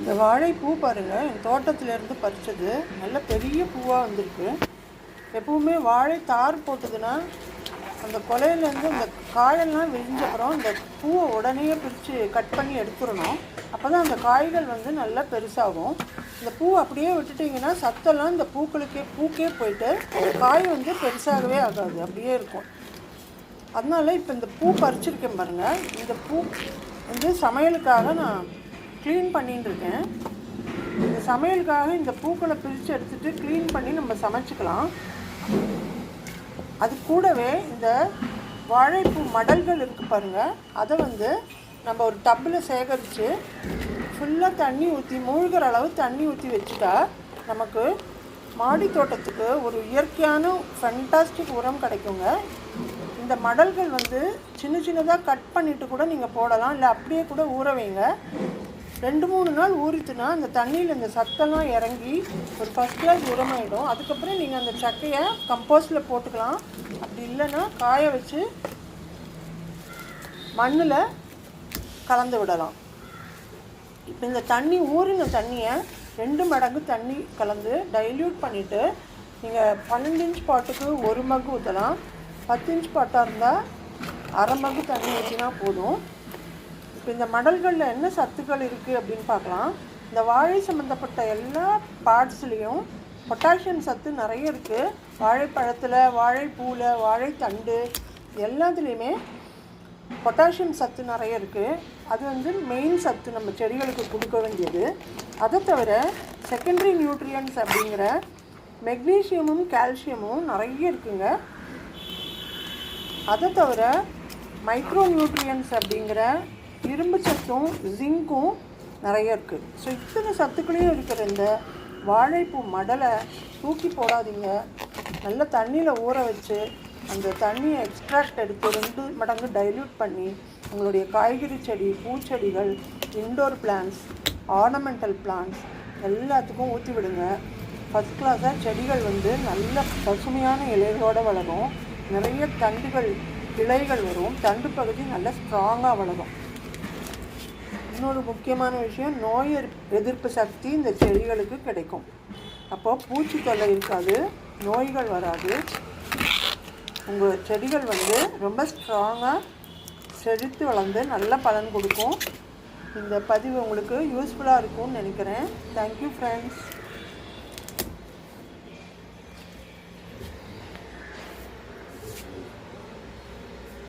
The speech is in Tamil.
இந்த வாழைப்பூ பாருங்கள் என் தோட்டத்திலேருந்து பறித்தது நல்ல பெரிய பூவாக வந்திருக்கு. எப்பவுமே வாழை தார் போட்டதுன்னா அந்த கொலையிலேருந்து அந்த காயெல்லாம் விரிஞ்சப்புறம் இந்த பூவை உடனே பிரித்து கட் பண்ணி எடுத்துடணும். அப்போ தான் அந்த காய்கள் வந்து நல்லா பெருசாகும். இந்த பூ அப்படியே விட்டுட்டிங்கன்னா சத்தெல்லாம் இந்த பூக்களுக்கே பூக்கே போயிட்டு காய் வந்து பெருசாகவே ஆகாது. அப்படியே இருக்கும். அதனால இப்போ இந்த பூ பறிச்சிருக்கேன் பாருங்கள் இந்த பூ வந்து சமையலுக்காக நான் க்ளீன் பண்ணிட்டு இருக்கேன். இந்த சமையலுக்காக இந்த பூக்களை பிரித்து எடுத்துட்டு க்ளீன் பண்ணி நம்ம சமைச்சிக்கலாம். அது கூடவே இந்த வாழைப்பூ மடல்கள் இருக்குது பாருங்கள் அதை வந்து நம்ம ஒரு டப்பில் சேகரித்து ஃபுல்லாக தண்ணி ஊற்றி மூழ்கிற அளவு தண்ணி ஊற்றி வச்சுட்டா நமக்கு மாடி தோட்டத்துக்கு ஒரு இயற்கையான ஃபண்டாஸ்டிக் உரம் கிடைக்குங்க. இந்த மடல்கள் வந்து சின்ன சின்னதாக கட் பண்ணிவிட்டு கூட நீங்கள் போடலாம். இல்லை அப்படியே கூட ஊற வைங்க. ரெண்டு மூணு நாள் ஊறித்துனா அந்த தண்ணியில் இந்த சத்தெல்லாம் இறங்கி ஒரு ஃபஸ்ட் கிளாஸ் உரமாயிடும். அதுக்கப்புறம் நீங்கள் அந்த சக்கையை கம்போஸ்டில் போட்டுக்கலாம். அப்படி இல்லைன்னா காய வச்சு மண்ணில் கலந்து விடலாம். இப்போ இந்த தண்ணி ஊறின தண்ணியை ரெண்டு மடங்கு தண்ணி கலந்து டைல்யூட் பண்ணிவிட்டு நீங்கள் பன்னெண்டு இன்ச் பாட்டுக்கு ஒரு மகு ஊற்றலாம் பத்து இன்ச் பாட்டாக இருந்தால் அரை மகு தண்ணி ஊற்றினா போதும். இப்போ இந்த மடல்களில் என்ன சத்துக்கள் இருக்குது அப்படின்னு பார்க்கலாம். இந்த வாழை சம்மந்தப்பட்ட எல்லா பார்ட்ஸ்லேயும் பொட்டாசியம் சத்து நிறைய இருக்குது வாழைப்பழத்தில் வாழைப்பூவில் வாழைத்தண்டு எல்லாத்துலேயுமே பொட்டாசியம் சத்து நிறைய இருக்குது அது வந்து மெயின் சத்து நம்ம செடிகளுக்கு கொடுக்க வேண்டியது. அதை தவிர செகண்டரி நியூட்ரியன்ஸ் அப்படிங்கிற மெக்னீசியமும் கால்சியமும் நிறைய இருக்குங்க. அதை தவிர மைக்ரோ நியூட்ரியன்ஸ் அப்படிங்கிற இரும்பு சத்தும் ஜிங்கும் நிறைய இருக்குது ஸோ இத்தனை சத்துக்களையும் இருக்கிற இந்த வாழைப்பூ மடலை தூக்கி போடாதீங்க. நல்ல தண்ணியில் ஊற வச்சு அந்த தண்ணியை எக்ஸ்ட்ராக்ட் எடுத்து ரெண்டு மடங்கு டைல்யூட் பண்ணி உங்களுடைய காய்கறி செடி பூச்செடிகள் இன்டோர் பிளான்ஸ் ஆர்னமெண்டல் பிளான்ஸ் எல்லாத்துக்கும் ஊற்றி விடுங்க. ஃபஸ்ட் கிளாஸாக செடிகள் வந்து நல்ல பசுமையான இலைகளோடு வளரும். நிறைய தண்டுகள் கிளைகள் வரும். தண்டு பகுதி நல்ல ஸ்ட்ராங்காக வளரும். இன்னொரு முக்கியமான விஷயம் நோய் எதிர்ப்பு சக்தி இந்த செடிகளுக்கு கிடைக்கும். அப்போது பூச்சி தொல்லை இருக்காது நோய்கள் வராது. உங்கள் செடிகள் வந்து ரொம்ப ஸ்ட்ராங்காக செழித்து வளர்ந்து நல்ல பலன் கொடுக்கும். இந்த பதிவு உங்களுக்கு யூஸ்ஃபுல்லாக இருக்கும்னு நினைக்கிறேன். Thank you friends